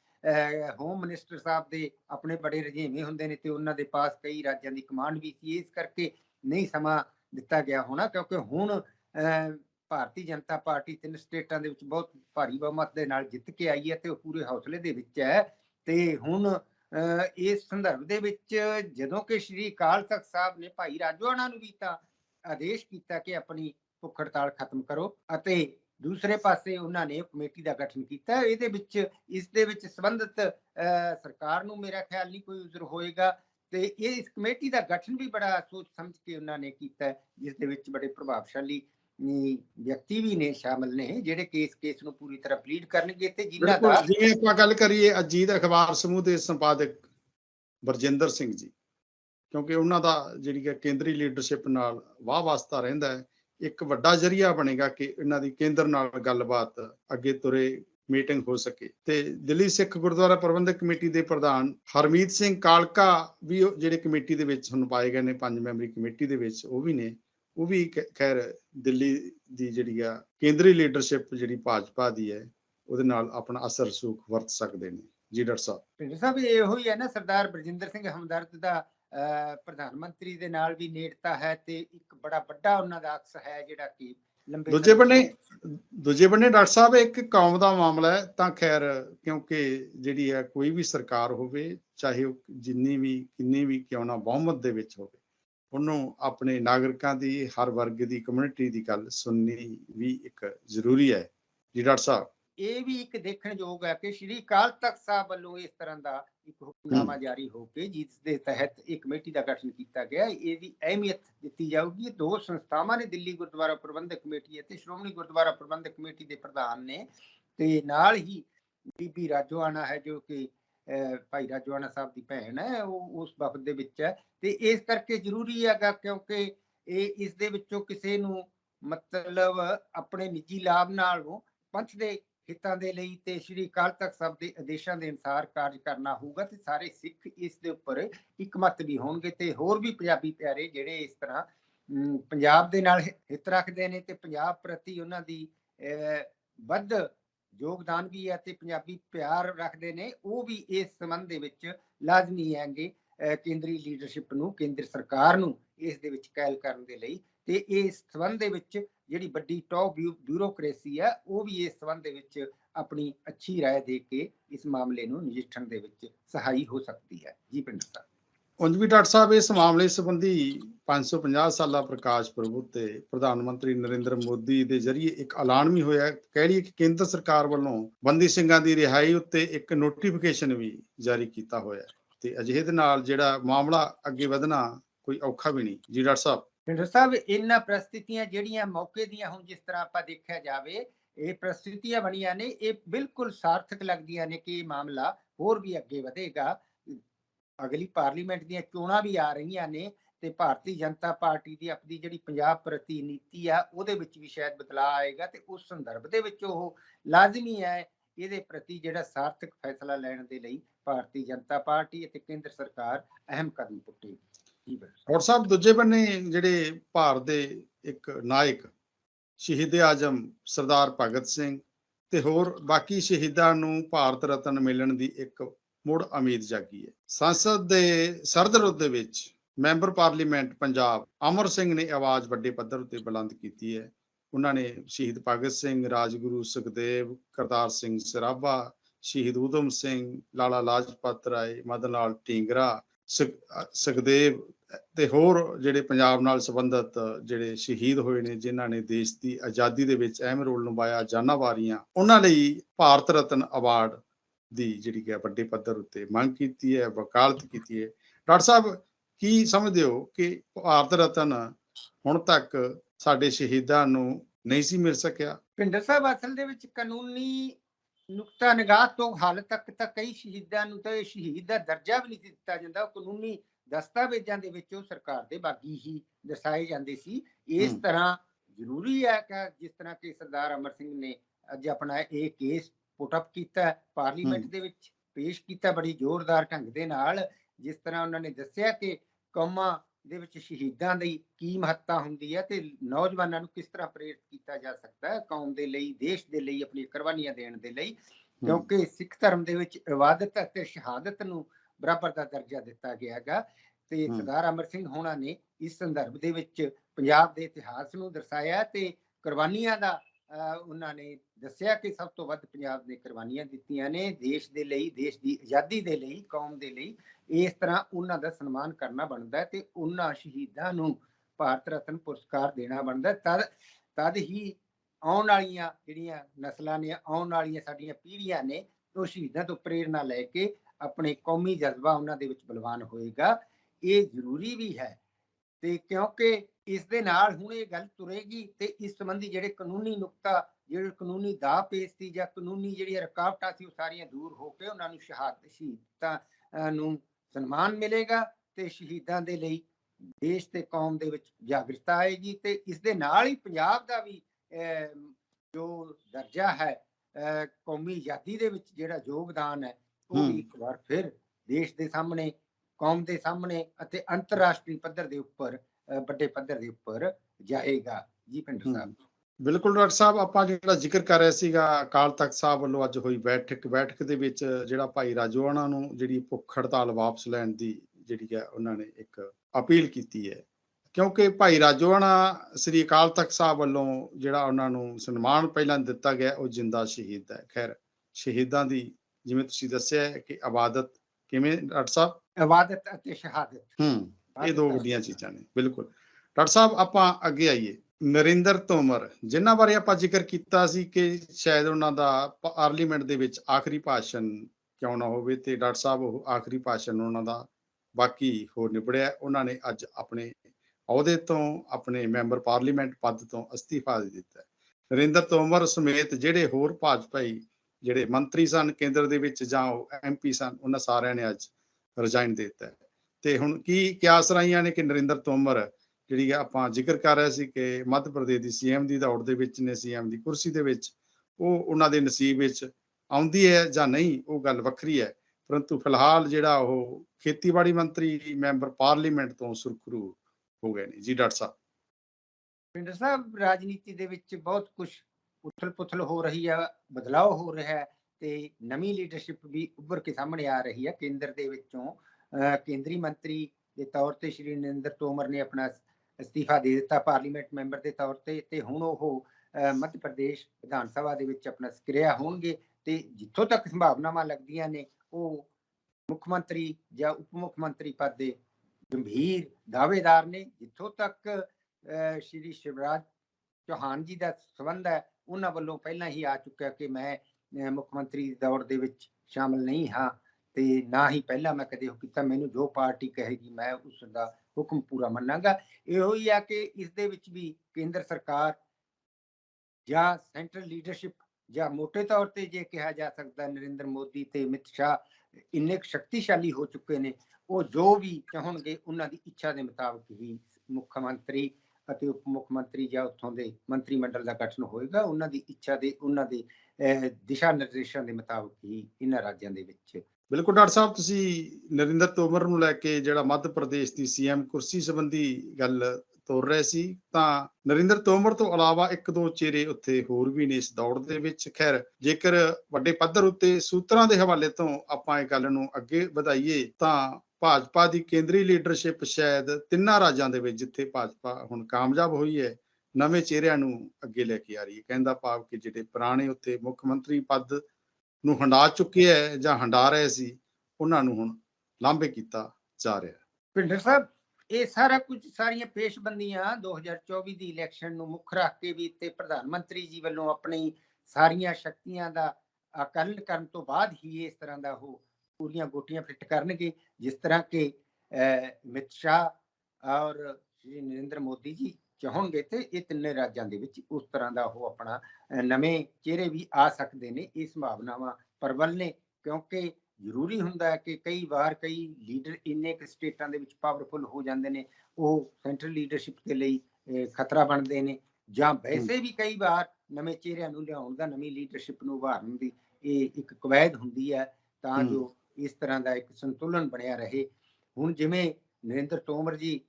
ਹੋਮ ਮਿਨਿਸਟਰ ਸਾਹਿਬ ਦੇ ਆਪਣੇ ਬੜੇ ਰਜੀਵੇਂ ਹੁੰਦੇ ਨੇ ਤੇ ਉਹਨਾਂ ਦੇ ਪਾਸ ਕਈ ਰਾਜਾਂ ਦੀ ਕਮਾਂਡ ਵੀ ਸੀ। ਇਸ ਕਰਕੇ ਨਹੀਂ ਸਮਾਂ ਦਿੱਤਾ ਗਿਆ ਹੋਣਾ ਕਿਉਂਕਿ ਹੁਣ ਭਾਰਤੀ ਜਨਤਾ ਪਾਰਟੀ ਤਿੰਨ ਸਟੇਟਾਂ ਦੇ ਵਿੱਚ ਬਹੁਤ ਭਾਰੀ ਬਹੁਮਤ ਦੇ ਨਾਲ ਜਿੱਤ ਕੇ ਆਈ ਹੈ ਤੇ ਉਹ ਪੂਰੇ ਹੌਸਲੇ ਦੇ ਵਿੱਚ ਹੈ। ਤੇ ਹੁਣ ਅਹ, ਇਸ ਸੰਦਰਭ ਦੇ ਵਿੱਚ ਜਦੋਂ ਕਿ ਸ਼੍ਰੀ ਅਕਾਲ ਤਖਤ ਸਾਹਿਬ ਨੇ ਭਾਈ ਰਾਜਵਾਨਾ ਨੂੰ ਵੀ ਤਾਂ ਆਦੇਸ਼ ਕੀਤਾ ਕਿ ਆਪਣੀ ਭੁੱਖ ਹੜਤਾਲ ਖਤਮ ਕਰੋ ਅਤੇ ਦੂਸਰੇ ਪਾਸੇ ਉਹਨਾਂ ਨੇ ਕਮੇਟੀ ਦਾ ਗਠਨ ਕੀਤਾ। ਇਹਦੇ ਵਿੱਚ, ਇਸ ਦੇ ਵਿੱਚ ਸੰਬੰਧਿਤ ਸਰਕਾਰ ਨੂੰ ਮੇਰਾ ਖਿਆਲ ਨਹੀਂ ਕੋਈ ਉਜ਼ਰ ਹੋਏਗਾ ਤੇ ਇਹ ਇਸ ਕਮੇਟੀ ਦਾ ਗਠਨ ਵੀ ਬੜਾ ਸੋਚ ਸਮਝ ਕੇ ਉਹਨਾਂ ਨੇ ਕੀਤਾ ਜਿਸ ਦੇ ਵਿੱਚ ਬੜੇ ਪ੍ਰਭਾਵਸ਼ਾਲੀ ਵਿਅਕਤੀ ਵੀ ਨੇ, ਸ਼ਾਮਲ ਨੇ, ਜਿਹੜੇ ਕੇਸ ਕੇਸ ਨੂੰ ਪੂਰੀ ਤਰ੍ਹਾਂ ਪਲੀਡ ਕਰਨਗੇ ਤੇ ਜਿਨ੍ਹਾਂ ਦਾ ਜਿਵੇਂ ਆਪਾਂ ਗੱਲ ਕਰੀਏ ਅਜੀਤ ਅਖਬਾਰ ਸਮੂਹ ਦੇ ਸੰਪਾਦਕ ਬਰਜਿੰਦਰ ਸਿੰਘ ਜੀ, ਕਿਉਂਕਿ ਉਹਨਾਂ ਦਾ ਜਿਹੜੀ ਹੈ ਕੇਂਦਰੀ ਲੀਡਰਸ਼ਿਪ ਨਾਲ ਵਾਹ ਵਾਸਤਾ ਰਹਿੰਦਾ ਹੈ ਇੱਕ ਵੱਡਾ ਜ਼ਰੀਆ ਬਣੇਗਾ ਕਿ ਇਹਨਾਂ ਦੀ ਕੇਂਦਰ ਨਾਲ ਗੱਲਬਾਤ ਅੱਗੇ ਤੁਰੇ ਮੀਟਿੰਗ ਹੋ ਸਕੇ। ਤੇ ਦਿੱਲੀ ਸਿੱਖ ਗੁਰਦੁਆਰਾ ਪ੍ਰਬੰਧਕ ਕਮੇਟੀ ਦੇ ਪ੍ਰਧਾਨ ਹਰਮੀਤ ਸਿੰਘ ਕਾਲਕਾ ਵੀ ਜਿਹੜੇ ਕਮੇਟੀ ਦੇ ਵਿੱਚ ਹੁਣ ਪਾਏ ਗਏ ਨੇ, ਪੰਜ ਮੈਂਬਰੀ ਕਮੇਟੀ ਦੇ ਵਿੱਚ ਉਹ ਵੀ ਨੇ, ਉਹ ਵੀ ਖੈਰ ਦਿੱਲੀ ਦੀ ਜਿਹੜੀ ਆ ਕੇਂਦਰੀ ਲੀਡਰਸ਼ਿਪ ਜਿਹੜੀ ਭਾਜਪਾ ਦੀ ਹੈ, ਉਹਦੇ ਨਾਲ ਆਪਣਾ ਅਸਰ ਸੂਖ ਵਰਤ ਸਕਦੇ ਨੇ। ਜੀ ਡਾਕਟਰ ਸਾਹਿਬ। ਪਿੰਡ ਸਾਹਿਬ, ਇਹੋ ਹੀ ਹੈ ਨਾ ਸਰਦਾਰ ਬਰਜਿੰਦਰ ਸਿੰਘ ਹਮਦਰਦ ਦਾ ਪ੍ਰਧਾਨ ਮੰਤਰੀ ਦੇ ਨਾਲ ਵੀ ਨੇੜਤਾ ਹੈ ਤੇ ਇੱਕ ਬੜਾ ਵੱਡਾ ਉਹਨਾਂ ਦਾ ਅਕਸ ਹੈ ਜਿਹੜਾ ਕਿ ਲੰਬੇ ਦੂਜੇ ਬੰਨੇ ਦੂਜੇ ਬੰਨੇ ਡਾਕਟਰ ਸਾਹਿਬ ਇੱਕ ਕੌਮ ਦਾ ਮਾਮਲਾ ਹੈ ਤਾਂ ਖੈਰ ਕਿਉਂਕਿ ਜਿਹੜੀ ਹੈ ਕੋਈ ਵੀ ਸਰਕਾਰ ਹੋਵੇ ਚਾਹੇ ਉਹ ਜਿੰਨੀ ਵੀ ਕਿੰਨੀ ਵੀ ਕਿਉਂ ਨਾ ਬਹੁਮਤ ਦੇ ਵਿੱਚ ਹੋਵੇ ਉਹਨੂੰ ਆਪਣੇ ਨਾਗਰਿਕਾਂ ਦੀ ਹਰ ਵਰਗ ਦੀ ਕਮਿਊਨਿਟੀ ਦੀ ਗੱਲ ਸੁਣਨੀ ਵੀ ਇੱਕ ਜ਼ਰੂਰੀ ਹੈ। ਜੀ ਡਾਕਟਰ ਸਾਹਿਬ। ਇਹ ਵੀ ਇੱਕ ਦੇਖਣਯੋਗ ਹੈ ਕਿ ਸ਼੍ਰੀ ਅਕਾਲ ਤਖਤ ਸਾਹਿਬ ਵੱਲੋਂ ਇਸ ਤਰ੍ਹਾਂ ਦਾ ਇੱਕ ਹੁਕਮਨਾਮਾ ਜਾਰੀ ਹੋ ਕੇ ਜਿਸ ਦੇ ਤਹਿਤ ਇੱਕ ਕਮੇਟੀ ਦਾ ਗਠਨ ਕੀਤਾ ਗਿਆ। ਇਹਦੀ ਅਹਿਮੀਅਤ ਦਿੱਤੀ ਜਾਊਗੀ। ਦੋ ਸੰਸਥਾਵਾਂ ਨੇ ਦਿੱਲੀ ਗੁਰਦੁਆਰਾ ਪ੍ਰਬੰਧਕ ਕਮੇਟੀ ਅਤੇ ਸ਼੍ਰੋਮਣੀ ਗੁਰਦੁਆਰਾ ਪ੍ਰਬੰਧਕ ਕਮੇਟੀ ਦੇ ਪ੍ਰਧਾਨ ਨੇ। ਤੇ ਨਾਲ ਹੀ ਬੀਬੀ ਰਾਜੋਆਣਾ ਹੈ ਜੋ ਕਿ ਭਾਈ ਰਾਜੋਆਣਾ ਸਾਹਿਬ ਦੀ ਭੈਣ ਹੈ ਉਹ ਉਸ ਵਫਦ ਦੇ ਵਿੱਚ ਹੈ। ਤੇ ਇਸ ਕਰਕੇ ਜ਼ਰੂਰੀ ਹੈਗਾ ਕਿਉਂਕਿ ਇਹ ਇਸ ਦੇ ਵਿੱਚੋਂ ਕਿਸੇ ਨੂੰ ਮਤਲਬ ਆਪਣੇ ਨਿੱਜੀ ਲਾਭ ਨਾਲੋਂ ਪੰਥ ਦੇ ਹਿੱਤਾਂ ਦੇ ਲਈ ਤੇ ਸ਼੍ਰੀ ਅਕਾਲ ਤਖਤ ਸਾਹਿਬ ਦੇ ਆਦੇਸ਼ਾਂ ਦੇ ਅਨੁਸਾਰ ਕਾਰਜ ਕਰਨਾ ਹੋਊਗਾ ਤੇ ਸਾਰੇ ਸਿੱਖ ਇਸ ਦੇ ਉੱਪਰ ਇਕਮਤ ਵੀ ਹੋਣਗੇ ਤੇ ਹੋਰ ਵੀ ਪੰਜਾਬੀ ਪਿਆਰੇ ਜਿਹੜੇ ਇਸ ਤਰ੍ਹਾਂ ਪੰਜਾਬ ਦੇ ਨਾਲ ਹਿੱਤ ਰੱਖਦੇ ਨੇ ਤੇ ਪੰਜਾਬ ਪ੍ਰਤੀ ਉਹਨਾਂ ਦੀ ਵੱਧ ਯੋਗਦਾਨ ਵੀ ਹੈ ਤੇ ਪੰਜਾਬੀ ਪਿਆਰ ਰੱਖਦੇ ਨੇ ਉਹ ਵੀ ਇਸ ਸੰਬੰਧ ਦੇ ਵਿੱਚ ਲਾਜ਼ਮੀ ਹੈਗੇ ਅਹ, ਕੇਂਦਰੀ ਲੀਡਰਸ਼ਿਪ ਨੂੰ ਕੇਂਦਰ ਸਰਕਾਰ ਨੂੰ ਇਸ ਦੇ ਵਿੱਚ ਕਾਇਲ ਕਰਨ ਦੇ ਲਈ ਤੇ ਇਸ ਸੰਬੰਧ ਦੇ ਵਿੱਚ ਜਿਹੜੀ ਵੱਡੀ ਟੌਪ ਬਿਊਰੋਕ੍ਰੇਸੀ ਹੈ ਉਹ ਵੀ ਇਸ ਸੰਬੰਧ ਦੇ ਵਿੱਚ ਆਪਣੀ ਅੱਛੀ رائے ਦੇ ਕੇ ਇਸ ਮਾਮਲੇ ਨੂੰ ਨਜਿੱਠਣ ਦੇ ਵਿੱਚ ਸਹਾਈ ਹੋ ਸਕਦੀ ਹੈ ਜੀ ਪਿੰਡ ਸਾਹਿਬ ਉਂਝ ਵੀ ਡਾਕਟਰ ਸਾਹਿਬ ਇਸ ਮਾਮਲੇ ਸੰਬੰਧੀ 550 ਸਾਲਾ ਪ੍ਰਕਾਸ਼ ਪੁਰਬ ਉੱਤੇ ਪ੍ਰਧਾਨ ਮੰਤਰੀ ਨਰਿੰਦਰ ਮੋਦੀ ਦੇ ਜ਼ਰੀਏ ਇੱਕ ਐਲਾਨ ਵੀ ਹੋਇਆ ਹੈ। ਕਹਿ ਲਈਏ ਕਿ ਕੇਂਦਰ ਸਰਕਾਰ ਵੱਲੋਂ ਬੰਦੀ ਸਿੰਘਾਂ ਦੀ ਰਿਹਾਈ ਉੱਤੇ ਇੱਕ ਨੋਟੀਫਿਕੇਸ਼ਨ ਵੀ ਜਾਰੀ ਕੀਤਾ ਹੋਇਆ ਹੈ ਤੇ ਅਜਿਹੇ ਦੇ ਨਾਲ ਜਿਹੜਾ ਮਾਮਲਾ ਅੱਗੇ ਵਧਣਾ ਕੋਈ ਔਖਾ ਵੀ ਨਹੀਂ ਜੀ ਡਾਕਟਰ ਸਾਹਿਬ ਪਿੰਡ ਸਾਹਿਬ, ਇਹਨਾਂ ਪ੍ਰਸਥਿਤੀਆਂ ਜਿਹੜੀਆਂ ਮੌਕੇ ਦੀਆਂ ਹੁਣ ਜਿਸ ਤਰ੍ਹਾਂ ਆਪਾਂ ਦੇਖਿਆ ਜਾਵੇ, ਇਹ ਪ੍ਰਸਥਿਤੀਆਂ ਬਣੀਆਂ ਨੇ, ਇਹ ਬਿਲਕੁਲ ਸਾਰਥਕ ਲੱਗਦੀਆਂ ਨੇ ਕਿ ਇਹ ਮਾਮਲਾ ਹੋਰ ਵੀ ਅੱਗੇ ਵਧੇਗਾ। ਅਗਲੀ ਪਾਰਲੀਮੈਂਟ ਦੀਆਂ ਚੋਣਾਂ ਵੀ ਆ ਰਹੀਆਂ ਨੇ ਤੇ ਭਾਰਤੀ ਜਨਤਾ ਪਾਰਟੀ ਦੀ ਆਪਣੀ ਜਿਹੜੀ ਪੰਜਾਬ ਪ੍ਰਤੀ ਨੀਤੀ ਆ, ਉਹਦੇ ਵਿੱਚ ਵੀ ਸ਼ਾਇਦ ਬਦਲਾਅ ਆਏਗਾ ਤੇ ਉਸ ਸੰਦਰਭ ਦੇ ਵਿੱਚ ਉਹ ਲਾਜ਼ਮੀ ਹੈ ਇਹਦੇ ਪ੍ਰਤੀ ਜਿਹੜਾ ਸਾਰਥਕ ਫੈਸਲਾ ਲੈਣ ਦੇ ਲਈ ਭਾਰਤੀ ਜਨਤਾ ਪਾਰਟੀ ਅਤੇ ਕੇਂਦਰ ਸਰਕਾਰ ਅਹਿਮ ਕਦਮ ਪੁੱਟੇਗੀ। ਡਾਕਟਰ ਸਾਹਿਬ ਦੂਜੇ ਬੰਨੇ ਜਿਹੜੇ ਭਾਰਤ ਦੇ ਇੱਕ ਨਾਇਕ ਸ਼ਹੀਦ ਆਜਮ ਸਰਦਾਰ ਭਗਤ ਸਿੰਘ ਤੇ ਹੋਰ ਬਾਕੀ ਸ਼ਹੀਦਾਂ ਨੂੰ ਭਾਰਤ ਰਤਨ ਮਿਲਣ ਦੀ ਇੱਕ ਮੁੜ ਉਮੀਦ ਜਾਗੀ ਹੈ। ਸੰਸਦ ਦੇ ਸਰਦ ਰੁੱਤ ਦੇ ਵਿੱਚ ਮੈਂਬਰ ਪਾਰਲੀਮੈਂਟ ਪੰਜਾਬ ਅਮਰ ਸਿੰਘ ਨੇ ਆਵਾਜ਼ ਵੱਡੇ ਪੱਧਰ ਉੱਤੇ ਬੁਲੰਦ ਕੀਤੀ ਹੈ। ਉਹਨਾਂ ਨੇ ਸ਼ਹੀਦ ਭਗਤ ਸਿੰਘ, ਰਾਜਗੁਰੂ ਸੁਖਦੇਵ, ਕਰਤਾਰ ਸਿੰਘ ਸਰਾਭਾ, ਸ਼ਹੀਦ ਊਧਮ ਸਿੰਘ, ਲਾਲਾ ਲਾਜਪਤ ਰਾਏ, ਮਦਨ ਲਾਲ ਢੀਂਗਰਾ, ਸੁਖ- ਸੁਖਦੇਵ ਤੇ ਹੋਰ ਜਿਹੜੇ ਪੰਜਾਬ ਨਾਲ ਸੰਬੰਧਿਤ ਜਿਹੜੇ ਸ਼ਹੀਦ ਹੋਏ ਨੇ, ਜਿਨ੍ਹਾਂ ਨੇ ਦੇਸ਼ ਦੀ ਆਜ਼ਾਦੀ ਦੇ ਵਿੱਚ ਅਹਿਮ ਰੋਲ ਨਿਭਾਇਆ, ਜਾਨਾਂ ਵਾਰੀਆਂ, ਉਹਨਾਂ ਲਈ ਭਾਰਤ ਰਤਨ ਅਵਾਰਡ ਦੀ ਜਿਹੜੀ ਹੈ ਵੱਡੇ ਪੱਧਰ ਉੱਤੇ ਮੰਗ ਕੀਤੀ ਹੈ, ਵਕਾਲਤ ਕੀਤੀ ਹੈ। ਡਾਕਟਰ ਸਾਹਿਬ, ਕੀ ਸਮਝਦੇ ਹੋ ਕਿ ਭਾਰਤ ਰਤਨ ਹੁਣ ਤੱਕ ਸਾਡੇ ਸ਼ਹੀਦਾਂ ਨੂੰ ਨਹੀਂ ਸੀ ਮਿਲ ਸਕਿਆ? ਪਿੰਡਰ ਸਾਹਿਬ, ਅਸਲ ਦੇ ਵਿੱਚ ਕਾਨੂੰਨੀ ਨੁਕਤਾ ਨਿਗਾਹ ਤੋਂ ਹਾਲ ਤੱਕ ਤਾਂ ਕਈ ਸ਼ਹੀਦਾਂ ਨੂੰ ਤਾਂ ਸ਼ਹੀਦ ਦਾ ਦਰਜਾ ਵੀ ਨਹੀਂ ਦਿੱਤਾ ਜਾਂਦਾ। ਕਾਨੂੰਨੀ ਦਸਤਾਵੇਜ਼ਾਂ ਦੇ ਵਿੱਚ ਉਹ ਸਰਕਾਰ ਦੇ ਬਾਗੀ ਹੀ ਦਰਸਾਏ ਜਾਂਦੇ ਸੀ ਇਸ। ਤਰ੍ਹਾਂ ਜ਼ਰੂਰੀ ਹੈ ਕਿ ਜਿਸ ਤਰ੍ਹਾਂ ਕਿ ਸਰਦਾਰ ਅਮਰ ਸਿੰਘ ਨੇ ਅੱਜ ਆਪਣਾ ਇਹ ਕੇਸ ਪੁੱਟ ਅਪ ਕੀਤਾ ਪਾਰਲੀਮੈਂਟ। ਦੇ ਵਿੱਚ ਪੇਸ਼ ਕੀਤਾ ਬੜੀ ਜ਼ੋਰਦਾਰ ਢੰਗ ਦੇ ਨਾਲ ਜਿਸ ਤਰ੍ਹਾਂ ਉਹਨਾਂ ਨੇ ਦੱਸਿਆ ਕਿ ਕੌਮਾਂ ਦੇ ਵਿੱਚ ਸ਼ਹੀਦਾਂ ਦੀ ਕੀ ਮਹੱਤਤਾ ਹੁੰਦੀ ਹੈ ਤੇ ਨੌਜਵਾਨਾਂ ਨੂੰ ਕਿਸ ਤਰ੍ਹਾਂ ਪ੍ਰੇਰਿਤ ਕੀਤਾ ਜਾ ਸਕਦਾ ਹੈ ਕੌਮ ਦੇ ਲਈ ਦੇਸ਼ ਦੇ ਲਈ ਆਪਣੀ ਕੁਰਬਾਨੀਆਂ ਦੇਣ ਦੇ ਲਈ ਕਿਉਂਕਿ ਸਿੱਖ ਧਰਮ ਦੇ ਵਿੱਚ ਇਬਾਦਤ ਅਤੇ ਸ਼ਹਾਦਤ ਨੂੰ ਬਰਾਬਰ ਦਾ ਦਰਜਾ ਦਿੱਤਾ ਗਿਆ ਹੈਗਾ ਤੇ। ਸਰਦਾਰ ਅਮਰ ਸਿੰਘ ਹੋਣਾ ਨੇ ਇਸ ਸੰਦਰਭ ਦੇ ਵਿੱਚ ਪੰਜਾਬ ਦੇ ਇਤਿਹਾਸ ਨੂੰ ਦਰਸਾਇਆ ਤੇ ਕੁਰਬਾਨੀਆਂ ਦਾ ਉਹਨਾਂ ਨੇ ਦੱਸਿਆ ਕਿ ਸਭ ਤੋਂ ਵੱਧ ਪੰਜਾਬ ਨੇ ਕੁਰਬਾਨੀਆਂ ਦਿੱਤੀਆਂ ਨੇ ਦੇਸ਼ ਦੇ ਲਈ ਦੇਸ਼ ਦੀ ਆਜ਼ਾਦੀ ਦੇ ਲਈ ਕੌਮ ਦੇ ਲਈ ਇਸ ਤਰ੍ਹਾਂ ਉਹਨਾਂ ਦਾ ਸਨਮਾਨ ਕਰਨਾ ਬਣਦਾ ਤੇ ਉਹਨਾਂ ਸ਼ਹੀਦਾਂ ਨੂੰ ਭਾਰਤ ਰਤਨ ਪੁਰਸਕਾਰ ਦੇਣਾ ਬਣਦਾ। ਤਦ ਤਦ ਹੀ ਆਉਣ ਵਾਲੀਆਂ ਜਿਹੜੀਆਂ ਨਸਲਾਂ ਨੇ ਆਉਣ ਵਾਲੀਆਂ ਸਾਡੀਆਂ ਪੀੜ੍ਹੀਆਂ ਨੇ ਉਹ ਸ਼ਹੀਦਾਂ ਤੋਂ ਪ੍ਰੇਰਨਾ ਲੈ ਕੇ ਆਪਣੇ ਕੌਮੀ ਜਜ਼ਬਾ ਉਹਨਾਂ ਦੇ ਵਿੱਚ ਬਲਵਾਨ ਹੋਏਗਾ ਇਹ ਜ਼ਰੂਰੀ ਵੀ ਹੈ। ਤੇ ਕਿਉਂਕਿ ਇਸ ਦੇ ਨਾਲ ਹੁਣ ਇਹ ਗੱਲ ਤੁਰੇਗੀ ਤੇ ਇਸ ਸੰਬੰਧੀ ਜਿਹੜੇ ਕਾਨੂੰਨੀ ਨੁਕਤਾ ਜਿਹੜੇ ਕਾਨੂੰਨੀ ਦਾ ਪੇਸ਼ ਸੀ ਜਾਂ ਕਾਨੂੰਨੀ ਜਿਹੜੀਆਂ ਰੁਕਾਵਟਾਂ ਸੀ ਉਹ ਸਾਰੀਆਂ ਦੂਰ ਹੋ ਕੇ ਉਹਨਾਂ ਨੂੰ ਸ਼ਹਾਦਤ ਸ਼ਹੀਦਾਂ ਨੂੰ ਸਨਮਾਨ ਮਿਲੇਗਾ ਤੇ ਸ਼ਹੀਦਾਂ ਦੇ ਲਈ ਦੇਸ਼ ਤੇ ਕੌਮ ਦੇ ਵਿੱਚ ਜਾਗਰੂਕਤਾ ਆਏਗੀ ਤੇ ਇਸ ਦੇ ਨਾਲ ਹੀ ਪੰਜਾਬ ਦਾ ਵੀ ਅਹ, ਜੋ ਦਰਜਾ ਹੈ ਅਹ, ਕੌਮੀ ਆਜ਼ਾਦੀ ਦੇ ਵਿੱਚ ਜਿਹੜਾ ਯੋਗਦਾਨ ਹੈ ਉਹ। ਵੀ ਇੱਕ ਵਾਰ ਫਿਰ ਦੇਸ਼ ਦੇ ਸਾਹਮਣੇ ਕੌਮ ਦੇ ਸਾਹਮਣੇ ਅਤੇ ਅੰਤਰਰਾਸ਼ਟਰੀ ਪੱਧਰ ਦੇ ਉੱਪਰ ਵੱਡੇ ਪੱਧਰ ਦੇ ਉੱਪਰ ਜਾਏਗਾ ਜੀ ਪਿੰਡਰ ਸਾਹਿਬ। ਬਿਲਕੁਲ ਡਾਕਟਰ ਸਾਹਿਬ ਆਪਾਂ ਜਿਹੜਾ ਜ਼ਿਕਰ ਕਰ ਰਹੇ ਸੀਗਾ ਅਕਾਲ ਤਖਤ ਸਾਹਿਬ ਵੱਲੋਂ ਅੱਜ ਹੋਈ ਬੈਠਕ ਬੈਠਕ ਦੇ ਵਿੱਚ ਜਿਹੜਾ ਭਾਈ ਰਾਜੋਆਣਾ ਨੂੰ ਜਿਹੜੀ ਭੁੱਖ ਹੜਤਾਲ ਵਾਪਸ ਲੈਣ ਦੀ ਜਿਹੜੀ ਹੈ ਉਹਨਾਂ ਨੇ ਇੱਕ ਅਪੀਲ ਕੀਤੀ ਹੈ। ਕਿਉਂਕਿ ਭਾਈ ਰਾਜੋਆਣਾ ਸ੍ਰੀ ਅਕਾਲ ਤਖਤ ਸਾਹਿਬ ਵੱਲੋਂ ਜਿਹੜਾ ਉਹਨਾਂ ਨੂੰ ਸਨਮਾਨ ਪਹਿਲਾਂ ਦਿੱਤਾ ਗਿਆ ਉਹ ਜਿੰਦਾ ਸ਼ਹੀਦ ਹੈ। ਖੈਰ ਸ਼ਹੀਦਾਂ ਦੀ ਜਿਵੇਂ ਤੁਸੀਂ ਦੱਸਿਆ ਕਿ ਆਬਾਦਤ ਕਿਵੇਂ ਡਾਕਟਰ ਸਾਹਿਬ? ਇਬਾਦਤ ਅਤੇ ਸ਼ਹਾਦਤ। ਹੂੰ ਇਹ ਦੋ ਵੱਡੀਆਂ ਚੀਜ਼ਾਂ ਨੇ ਬਿਲਕੁਲ। ਡਾਕਟਰ ਸਾਹਿਬ ਆਪਾਂ ਅੱਗੇ ਆਈਏ। ਨਰਿੰਦਰ ਤੋਮਰ ਜਿਨ੍ਹਾਂ ਬਾਰੇ ਆਪਾਂ ਜ਼ਿਕਰ ਕੀਤਾ ਸੀ ਕਿ ਸ਼ਾਇਦ ਉਹਨਾਂ ਦਾ ਪਾਰਲੀਮੈਂਟ ਦੇ ਵਿੱਚ ਆਖਰੀ ਭਾਸ਼ਣ ਕਿਉਂ ਨਾ ਹੋਵੇ ਤੇ ਡਾਕਟਰ ਸਾਹਿਬ ਉਹ ਆਖਰੀ ਭਾਸ਼ਣ ਉਹਨਾਂ ਦਾ ਬਾਕੀ ਹੋ ਨਿਬੜਿਆ ਉਹਨਾਂ ਨੇ ਅੱਜ ਆਪਣੇ ਅਹੁਦੇ ਤੋਂ ਆਪਣੇ ਮੈਂਬਰ ਪਾਰਲੀਮੈਂਟ ਪਦ ਤੋਂ ਅਸਤੀਫਾ ਦੇ ਦਿੱਤਾ। ਨਰਿੰਦਰ ਤੋਮਰ ਸਮੇਤ ਜਿਹੜੇ ਹੋਰ ਭਾਜਪਾਈ ਜਿਹੜੇ ਮੰਤਰੀ ਸਨ, ਕੇਂਦਰ ਦੇ ਵਿੱਚ ਜਾਂ ਐਮਪੀ ਸਨ, ਉਹਨਾਂ ਸਾਰਿਆਂ ਨੇ ਅੱਜ ਰਿਜ਼ਾਈਨ ਦੇ ਦਿੱਤਾ ਤੇ ਹੁਣ ਕੀ ਕਿਆਸ ਰਾਈਆਂ ਨੇ ਕਿ ਨਰਿੰਦਰ ਤੋਮਰ, ਜਿਹੜੀ ਆਪਾਂ ਜ਼ਿਕਰ ਕਰ ਰਹੇ ਸੀ ਕਿ ਮੱਧ ਪ੍ਰਦੇਸ਼ ਦੀ ਸੀਐਮ ਦੀ ਦੌੜ ਦੇ ਵਿੱਚ ਨੇ ਸੀਐਮ ਦੀ ਕੁਰਸੀ ਦੇ ਵਿੱਚ, ਉਹ ਉਹਨਾਂ ਦੇ ਨਸੀਬ ਵਿੱਚ ਆਉਂਦੀ ਹੈ ਜਾਂ ਨਹੀਂ, ਉਹ ਗੱਲ ਵੱਖਰੀ ਹੈ। ਪਰੰਤੂ ਫਿਲਹਾਲ ਜਿਹੜਾ ਉਹ ਖੇਤੀਬਾੜੀ ਮੰਤਰੀ ਮੈਂਬਰ ਪਾਰਲੀਮੈਂਟ ਤੋਂ ਸੁਰਖਰੂ ਹੋ ਗਏ ਨੇ। ਜੀ ਡਾਕਟਰ ਸਾਹਿਬ। ਪਿੰਡਰ ਸਾਹਿਬ, ਰਾਜਨੀਤੀ ਦੇ ਵਿੱਚ ਬਹੁਤ ਕੁਝ ਉਥਲ-ਪੁਥਲ ਹੋ ਰਹੀ ਹੈ ਬਦਲਾਅ ਹੋ ਰਿਹਾ ਹੈ ਤੇ ਨਵੀਂ ਲੀਡਰਸ਼ਿਪ ਵੀ ਉੱਭਰ ਕੇ ਸਾਹਮਣੇ ਆ ਰਹੀ ਹੈ ਕੇਂਦਰ ਦੇ ਵਿੱਚੋਂ ਕੇਂਦਰੀ ਮੰਤਰੀ ਦੇ ਤੌਰ ਤੇ ਸ਼੍ਰੀ ਨਰਿੰਦਰ ਤੋਮਰ ਨੇ ਆਪਣਾ ਅਸਤੀਫਾ ਦੇ ਦਿੱਤਾ। ਪਾਰਲੀਮੈਂਟ ਮੈਂਬਰ ਦੇ ਤੌਰ ਤੇ ਤੇ ਹੁਣ ਉਹ ਮੱਧ ਪ੍ਰਦੇਸ਼ ਵਿਧਾਨ ਸਭਾ ਦੇ ਵਿੱਚ ਆਪਣਾ ਸਕ੍ਰਿਆ ਹੋਣਗੇ ਤੇ ਜਿੱਥੋਂ ਤੱਕ ਸੰਭਾਵਨਾਵਾਂ ਲੱਗਦੀਆਂ ਨੇ, ਉਹ ਮੁੱਖ ਮੰਤਰੀ ਜਾਂ ਉਪ ਮੁੱਖ ਮੰਤਰੀ ਪਦ ਦੇ ਗੰਭੀਰ ਦਾਅਵੇਦਾਰ ਨੇ। ਜਿੱਥੋਂ ਤੱਕ, ਅਹ, ਸ਼੍ਰੀ ਸ਼ਿਵਰਾਜ ਚੌਹਾਨ ਜੀ ਦਾ ਸੰਬੰਧ ਹੈ ਉਹਨਾਂ ਵੱਲੋਂ ਪਹਿਲਾਂ ਹੀ ਆ ਚੁੱਕਿਆ ਕਿ ਮੈਂ ਮੁੱਖ ਮੰਤਰੀ ਦੌੜ ਦੇ ਵਿੱਚ ਸ਼ਾਮਲ ਨਹੀਂ ਹਾਂ ਤੇ ਨਾ ਹੀ ਪਹਿਲਾਂ ਮੈਂ ਕਦੇ ਕੀਤਾ। ਮੈਨੂੰ ਜੋ ਪਾਰਟੀ ਕਹੇਗੀ ਮੈਂ ਉਸ ਦਾ ਹੁਕਮ ਪੂਰਾ ਮੰਨਾਂਗਾ। ਇਹੋ ਹੀ ਆ ਕਿ ਇਸ ਦੇ ਵਿੱਚ ਵੀ ਕੇਂਦਰ ਸਰਕਾਰ ਜਾਂ ਸੈਂਟਰਲ ਲੀਡਰਸ਼ਿਪ ਜਾਂ ਮੋਟੇ ਤੌਰ ਤੇ ਜੇ ਕਿਹਾ ਜਾ ਸਕਦਾ ਨਰਿੰਦਰ ਮੋਦੀ ਤੇ ਅਮਿਤ ਸ਼ਾਹ ਇੰਨੇ ਸ਼ਕਤੀਸ਼ਾਲੀ ਹੋ ਚੁੱਕੇ ਨੇ, ਉਹ ਜੋ ਵੀ ਚਾਹਣਗੇ ਉਹਨਾਂ ਦੀ ਇੱਛਾ ਦੇ ਮੁਤਾਬਕ ਹੀ ਮੁੱਖ ਮੰਤਰੀ ਅਤੇ ਉਪ ਮੁੱਖ ਮੰਤਰੀ ਜਾਂ ਉੱਥੋਂ ਦੇ ਮੰਤਰੀ ਮੰਡਲ ਦਾ ਗਠਨ ਹੋਏਗਾ, ਉਹਨਾਂ ਦੀ ਇੱਛਾ ਦੇ, ਉਹਨਾਂ ਦੇ ਦਿਸ਼ਾ ਨਿਰਦੇਸ਼ਾਂ ਦੇ ਮੁਤਾਬਕ ਹੀ ਇਹਨਾਂ ਰਾਜਾਂ ਦੇ ਵਿੱਚ। ਬਿਲਕੁਲ ਡਾਕਟਰ ਸਾਹਿਬ, ਤੁਸੀਂ ਨਰਿੰਦਰ ਤੋਮਰ ਨੂੰ ਲੈ ਕੇ ਜਿਹੜਾ ਮੱਧ ਪ੍ਰਦੇਸ਼ ਦੀ ਸੀਐਮ ਕੁਰਸੀ ਸੰਬੰਧੀ ਗੱਲ ਤੋਰ ਰਹੇ ਸੀ, ਤਾਂ ਨਰਿੰਦਰ ਤੋਮਰ ਤੋਂ ਇਲਾਵਾ ਇੱਕ ਦੋ ਚਿਹਰੇ ਉੱਥੇ ਹੋਰ ਵੀ ਨੇ ਇਸ ਦੌੜ ਦੇ ਵਿੱਚ। ਖੈਰ, ਜੇਕਰ ਵੱਡੇ ਪੱਧਰ ਉੱਤੇ ਸੂਤਰਾਂ ਦੇ ਹਵਾਲੇ ਤੋਂ ਆਪਾਂ ਇਹ ਗੱਲ ਨੂੰ ਅੱਗੇ ਵਧਾਈਏ, ਤਾਂ ਭਾਜਪਾ ਦੀ ਕੇਂਦਰੀ ਲੀਡਰਸ਼ਿਪ ਸ਼ਾਇਦ ਤਿੰਨਾਂ ਰਾਜਾਂ ਦੇ ਵਿੱਚ ਜਿੱਥੇ ਭਾਜਪਾ ਹੁਣ ਕਾਮਯਾਬ ਹੋਈ ਹੈ, ਨਵੇਂ ਚਿਹਰਿਆਂ ਨੂੰ ਅੱਗੇ ਲੈ ਕੇ ਆ ਰਹੀ ਹੈ। ਕਹਿੰਦਾ ਭਾਵ ਕਿ ਜਿਹੜੇ ਪੁਰਾਣੇ ਉੱਥੇ ਮੁੱਖ ਮੰਤਰੀ ਪਦ ਨੂੰ ਹੰਡਾ ਚੁੱਕੇ ਹੈ ਜਾਂ ਹੰਡਾ ਰਹੇ ਸੀ, ਉਹਨਾਂ ਨੂੰ ਹੁਣ ਲਾਂਭੇ ਕੀਤਾ ਜਾ ਰਿਹਾ ਹੈ। ਭਿੰਡਰ ਸਾਹਿਬ, ਇਹ ਸਾਰਾ ਕੁਝ ਸਾਰੀਆਂ ਪੇਸ਼ਬੰਦੀਆਂ 2024 ਦੀ ਇਲੈਕਸ਼ਨ ਨੂੰ ਮੁੱਖ ਰੱਖ ਕੇ ਵੀ ਤੇ ਪ੍ਰਧਾਨ ਮੰਤਰੀ ਜੀ ਵੱਲੋਂ ਆਪਣੀ ਸਾਰੀਆਂ ਸ਼ਕਤੀਆਂ ਦਾ ਆਕਲਨ ਕਰਨ ਤੋਂ ਬਾਅਦ ਹੀ ਇਸ ਤਰ੍ਹਾਂ ਦਾ ਉਹ ਪੂਰੀਆਂ ਗੋਟੀਆਂ ਫਿੱਟ ਕਰਨਗੇ। ਜਿਸ ਤਰ੍ਹਾਂ ਕਿ ਅਮਿਤ ਸ਼ਾਹ ਔਰ ਸ਼੍ਰੀ ਨਰਿੰਦਰ ਮੋਦੀ ਜੀ ਚਾਹਣਗੇ ਤੇ ਇਹ ਤਿੰਨੇ ਰਾਜਾਂ ਦੇ ਵਿੱਚ ਉਸ ਤਰ੍ਹਾਂ ਦਾ ਉਹ ਆਪਣਾ ਨਵੇਂ ਚਿਹਰੇ ਵੀ ਆ ਸਕਦੇ ਨੇ ਇਹ ਸੰਭਾਵਨਾਵਾਂ ਪ੍ਰਬਲ ਨੇ ਕਿਉਂਕਿ ਜ਼ਰੂਰੀ ਹੁੰਦਾ ਹੈ ਕਿ ਕਈ ਵਾਰ ਕਈ ਲੀਡਰ ਇੰਨੇ ਕੁ ਸਟੇਟਾਂ ਦੇ ਵਿੱਚ ਪਾਵਰਫੁਲ ਹੋ ਜਾਂਦੇ ਨੇ ਉਹ ਸੈਂਟਰਲ ਲੀਡਰਸ਼ਿਪ ਦੇ ਲਈ ਖਤਰਾ ਬਣਦੇ ਨੇ ਜਾਂ ਵੈਸੇ ਵੀ ਕਈ ਵਾਰ ਨਵੇਂ ਚਿਹਰਿਆਂ ਨੂੰ ਲਿਆਉਣ ਦਾ ਨਵੀਂ ਲੀਡਰਸ਼ਿਪ ਨੂੰ ਉਭਾਰਨ ਦੀ ਇਹ ਇੱਕ ਕਵਾਇਦ ਹੁੰਦੀ ਹੈ ਤਾਂ। ਜੋ ਇਸ ਤਰ੍ਹਾਂ ਦਾ ਇੱਕ ਸੰਤੁਲਨ ਬਣਿਆ ਰਹੇ। ਹੁਣ ਜਿਵੇਂ ਨਰਿੰਦਰ ਤੋਮਰ ਜੀ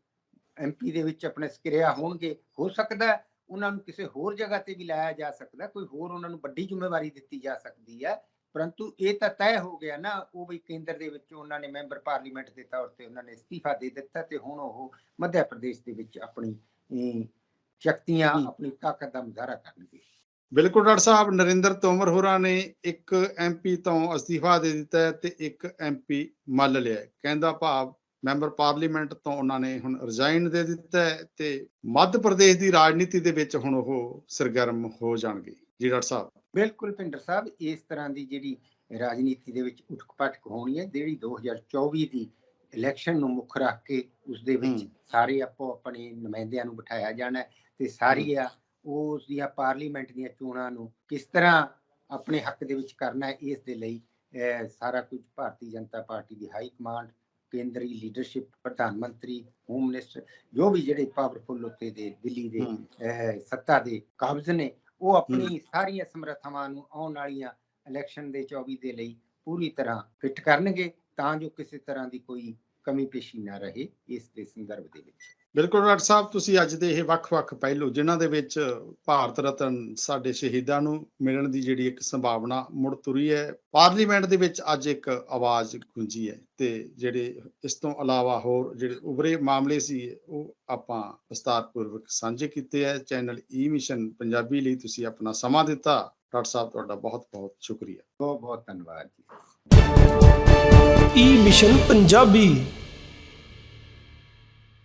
ਐਮਪੀ ਦੇ ਵਿੱਚ ਆਪਣੇ ਸਕਰਿਆ ਹੋਣਗੇ ਹੋ ਸਕਦਾ ਉਹਨਾਂ ਨੂੰ ਕਿਸੇ ਹੋਰ ਜਗ੍ਹਾ ਤੇ ਵੀ ਲਾਇਆ ਜਾ ਸਕਦਾ ਕੋਈ ਹੋਰ ਉਹਨਾਂ ਨੂੰ ਵੱਡੀ ਜ਼ਿੰਮੇਵਾਰੀ ਦਿੱਤੀ ਜਾ ਸਕਦੀ ਹੈ। ਪਰੰਤੂ ਇਹ ਤਾਂ ਤੈਅ ਹੋ ਗਿਆ ਨਾ ਉਹ ਵੀ ਕੇਂਦਰ ਦੇ ਵਿੱਚ ਉਹਨਾਂ ਨੇ ਮੈਂਬਰ ਪਾਰਲੀਮੈਂਟ ਦੇ ਤੌਰ ਤੇ ਉਹਨਾਂ ਨੇ ਅਸਤੀਫਾ ਦੇ ਦਿੱਤਾ ਤੇ ਹੁਣ ਉਹ ਮੱਧ ਪ੍ਰਦੇਸ਼ ਦੇ ਵਿੱਚ ਆਪਣੀ ਸ਼ਕਤੀਆਂ। ਆਪਣੀ ਤਾਕਤ ਦਾ ਮੁਜ਼ਾਹਰਾ ਕਰਨਗੇ। ਬਿਲਕੁਲ ਡਾਕਟਰ ਸਾਹਿਬ ਨਰਿੰਦਰ ਤੋਮਰ ਹੋਰਾਂ ਨੇ ਇੱਕ ਐਮਪੀ ਤੋਂ ਅਸਤੀਫਾ ਦੇ ਦਿੱਤਾ ਹੈ ਤੇ ਇੱਕ ਐਮਪੀ ਮੱਲ ਲਿਆ। ਕਹਿੰਦਾ ਭਾਵ ਮੈਂਬਰ ਪਾਰਲੀਮੈਂਟ ਤੋਂ ਉਹਨਾਂ ਨੇ ਹੁਣ ਰਿਜ਼ਾਈਨ ਦੇ ਦਿੱਤਾ ਹੈ ਤੇ ਮੱਧ ਪ੍ਰਦੇਸ਼ ਦੀ ਰਾਜਨੀਤੀ ਦੇ ਵਿੱਚ ਹੁਣ ਉਹ ਸਰਗਰਮ ਹੋ ਜਾਣਗੇ ਜੀ ਡਾਕਟਰ ਸਾਹਿਬ ਬਿਲਕੁਲ ਭਿੰਡਰ ਸਾਹਿਬ ਇਸ ਤਰ੍ਹਾਂ ਦੀ ਜਿਹੜੀ ਰਾਜਨੀਤੀ ਦੇ ਵਿੱਚ ਉਠਕ-ਪਟਕ ਹੋਣੀ ਹੈ ਜਿਹੜੀ 2024 ਦੀ ਇਲੈਕਸ਼ਨ ਨੂੰ ਮੁੱਖ ਰੱਖ ਕੇ ਉਸ ਦੇ ਵਿੱਚ। ਸਾਰੇ ਆਪੋ ਆਪਣੇ ਨੁਮਾਇੰਦਿਆਂ ਨੂੰ ਬਿਠਾਇਆ ਜਾਣਾ ਤੇ ਸਾਰੀਆਂ ਉਸ ਦੀਆਂ ਪਾਰਲੀਮੈਂਟ ਦੀਆਂ ਚੋਣਾਂ ਨੂੰ ਕਿਸ ਤਰ੍ਹਾਂ ਆਪਣੇ ਹੱਕ ਦੇ ਵਿੱਚ ਕਰਨਾ ਹੈ ਇਸ ਦੇ ਲਈ ਸਾਰਾ ਕੁਝ ਭਾਰਤੀ ਜਨਤਾ ਪਾਰਟੀ ਦੀ ਹਾਈ ਕਮਾਂਡ ਕੇਂਦਰੀ ਲੀਡਰਸ਼ਿਪ ਪ੍ਰਧਾਨ ਮੰਤਰੀ ਹੋਮ ਮਿਨਿਸਟਰ ਜੋ ਵੀ ਜਿਹੜੇ ਪਾਵਰਫੁਲ ਉੱਤੇ ਦੇ ਦਿੱਲੀ ਦੇ ਸੱਤਾ ਦੇ ਕਾਬਜ਼ ਨੇ ਉਹ ਆਪਣੀ ਸਾਰੀਆਂ ਸਮਰੱਥਾਵਾਂ ਨੂੰ ਆਉਣ ਵਾਲੀਆਂ ਇਲੈਕਸ਼ਨ ਦੇ 24 ਦੇ ਲਈ ਪੂਰੀ ਤਰ੍ਹਾਂ ਫਿੱਟ ਕਰਨਗੇ ਤਾਂ ਜੋ ਕਿਸੇ ਤਰ੍ਹਾਂ ਦੀ ਕੋਈ ਕਮੀ ਪੇਸ਼ੀ ਨਾ ਰਹੇ ਇਸ ਦੇ ਸੰਦਰਭ ਦੇ ਵਿੱਚ। ਬਿਲਕੁਲ ਡਾਕਟਰ ਸਾਹਿਬ ਤੁਸੀਂ ਅੱਜ ਦੇ ਇਹ ਵੱਖ-ਵੱਖ ਪਹਿਲੂ ਜਿਨ੍ਹਾਂ ਦੇ ਵਿੱਚ ਭਾਰਤ ਰਤਨ ਸਾਡੇ ਸ਼ਹੀਦਾਂ ਨੂੰ ਮਿਲਣ ਦੀ ਜਿਹੜੀ ਇੱਕ ਸੰਭਾਵਨਾ ਮੁੜ ਤੁਰੀ ਹੈ ਪਾਰਲੀਮੈਂਟ ਦੇ ਵਿੱਚ ਅੱਜ ਇੱਕ ਆਵਾਜ਼ ਗੂੰਜੀ ਹੈ ਤੇ ਜਿਹੜੇ ਇਸ ਤੋਂ ਇਲਾਵਾ ਹੋਰ ਜਿਹੜੇ ਉਭਰੇ ਮਾਮਲੇ ਸੀ ਉਹ ਆਪਾਂ ਵਿਸਤਾਰਪੂਰਵਕ ਸਾਂਝੇ ਕੀਤੇ ਹੈ। ਚੈਨਲ ਈ ਮਿਸ਼ਨ ਪੰਜਾਬੀ ਲਈ ਤੁਸੀਂ ਆਪਣਾ ਸਮਾਂ ਦਿੱਤਾ। ਡਾਕਟਰ ਸਾਹਿਬ ਤੁਹਾਡਾ ਬਹੁਤ-ਬਹੁਤ ਸ਼ੁਕਰੀਆ। ਬਹੁਤ ਬਹੁਤ ਧੰਨਵਾਦ ਜੀ। E mission Punjabi.